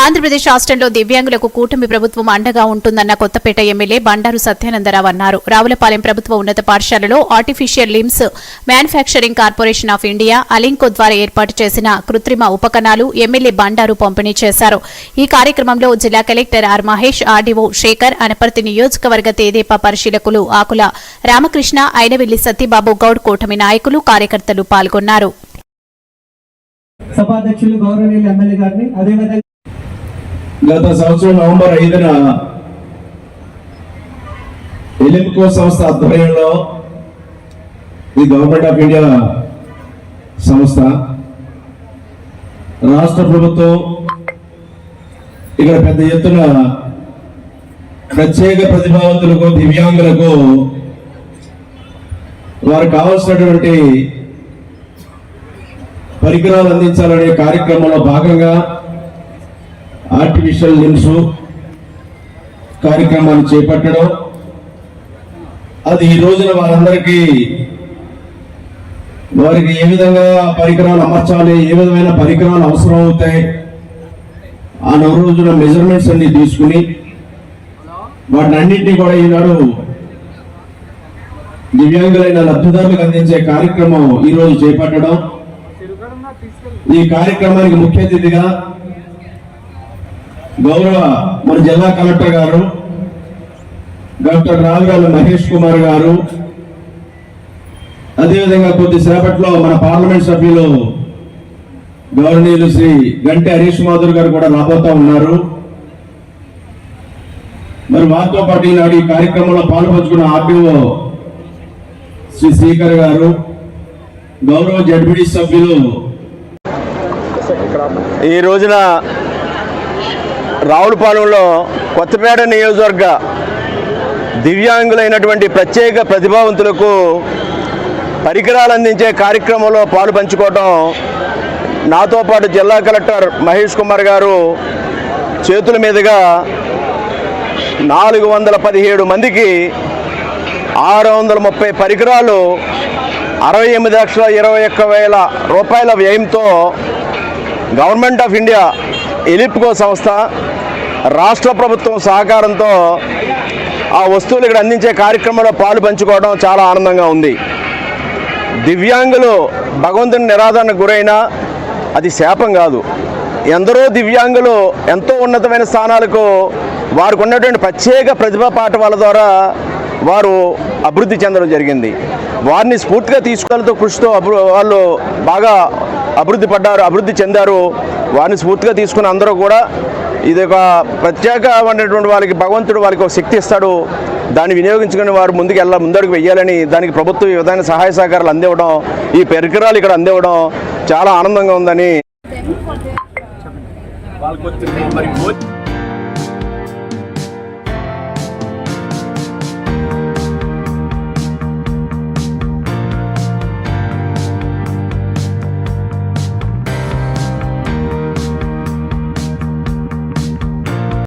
ఆంధ్రప్రదేశ్ రాష్ట్రంలో దివ్యాంగులకు కూటమి ప్రభుత్వం అండగా ఉంటుందన్న కొత్తపేట ఎమ్మెల్యే బండారు సత్యానందరావు అన్నారు. రావులపాలెం ప్రభుత్వ ఉన్నత పాఠశాలలో artificial limbs manufacturing corporation of India ALIMCO ద్వారా ఏర్పాటు చేసిన కృత్రిమ ఉపకరణాలు ఎమ్మెల్యే బండారు పంపిణీ చేశారు. ఈ కార్యక్రమంలో జిల్లా collector R Mahesh RDO Shekhar Anaparthi నియోజకవర్గ తేదేపా పరిశీలకులు ఆకుల రామకృష్ణ ఐనవెల్లి సత్యబాబు గౌడ్ కూటమి నాయకులు కార్యకర్తలు పాల్గొన్నారు. సభాధ్యక్షులు గౌరవనీయులు ఎమ్మెల్యే గారిని అదేవిధంగా గత సంవత్సరం నవంబర్ ఐదున ఎలింకో సంస్థ ఆధ్వర్యంలో ఈ గవర్నమెంట్ ఆఫ్ ఇండియా సంస్థ రాష్ట్ర ప్రభుత్వం ఇక్కడ పెద్ద ఎత్తున ప్రత్యేక ప్రతిభావంతులకు దివ్యాంగులకు వారికి కావాల్సినటువంటి పరికరాలు అందించాలనే కార్యక్రమంలో భాగంగా ఆర్టిఫిషియల్ లిమ్స్ కార్యక్రమాన్ని చేపట్టడం. అది ఈ రోజున వారందరికీ వారికి ఏ విధంగా పరికరాలు అమర్చాలి ఏ విధమైన పరికరాలు అవసరం అవుతాయి ఆ నవ రోజున మెజర్మెంట్స్ అన్ని తీసుకుని వాటిని అన్నింటినీ కూడా ఈనాడు దివ్యాంగులైన లబ్ధిదారులకు అందించే కార్యక్రమం ఈ రోజు చేపట్టడం. ఈ కార్యక్రమానికి ముఖ్య అతిథిగా గౌరవ మన జిల్లా కలెక్టర్ గారు డాక్టర్ రావిరాల మహేష్ కుమార్ గారు అదేవిధంగా కొద్దిసేపట్లో మన పార్లమెంట్ సభ్యులు గౌరవనీయులు శ్రీ గంటి హరీష్ మాధుర్ గారు కూడా రాబోతా ఉన్నారు. మరి వారితో పాటు ఈనాడు ఈ కార్యక్రమంలో పాల్పంచుకున్న ఆర్టీఓ శ్రీ శ్రీకర్ గారు గౌరవ జడ్బిడి సభ్యులు. ఈ రోజున రావులపాలెంలో కొత్తపేట నియోజకవర్గ దివ్యాంగులైనటువంటి ప్రత్యేక ప్రతిభావంతులకు పరికరాలు అందించే కార్యక్రమంలో పాలు పంచుకోవడం నాతో పాటు జిల్లా కలెక్టర్ మహేష్ కుమార్ గారు చేతుల మీదుగా నాలుగు వందల పదిహేడు మందికి ఆరు వందల ముప్పై పరికరాలు అరవై ఎనిమిది లక్షల ఇరవై ఒక్క వేల రూపాయల వ్యయంతో గవర్నమెంట్ ఆఫ్ ఇండియా ఎలిప్కో సంస్థ రాష్ట్ర ప్రభుత్వం సహకారంతో ఆ వస్తువులు ఇక్కడ అందించే కార్యక్రమంలో పాలు పంచుకోవడం చాలా ఆనందంగా ఉంది. దివ్యాంగులు భగవంతుని నిరాదరణకు గురైనా అది శాపం కాదు. ఎందరో దివ్యాంగులు ఎంతో ఉన్నతమైన స్థానాలకు వారికి ఉన్నటువంటి ప్రత్యేక ప్రతిభా పాఠవాల ద్వారా వారు అభివృద్ధి చెందడం జరిగింది. వారిని స్ఫూర్తిగా తీసుకెళ్తూ కృషితో వాళ్ళు బాగా అభివృద్ధి పడ్డారు అభివృద్ధి చెందారు. వారిని స్ఫూర్తిగా తీసుకుని అందరూ కూడా ఇది ఒక ప్రత్యేకమైనటువంటి వాళ్ళకి భగవంతుడు వాళ్ళకి ఒక శక్తి ఇస్తాడు. దాన్ని వినియోగించుకుని వారు ముందుకు వెళ్ళ ముందడుగు వెయ్యాలని దానికి ప్రభుత్వం ఈ విధమైన సహాయ సహకారాలు అందివ్వడం ఈ పరికరాలు ఇక్కడ అందివ్వడం చాలా ఆనందంగా ఉందని వాళ్ళకి మరి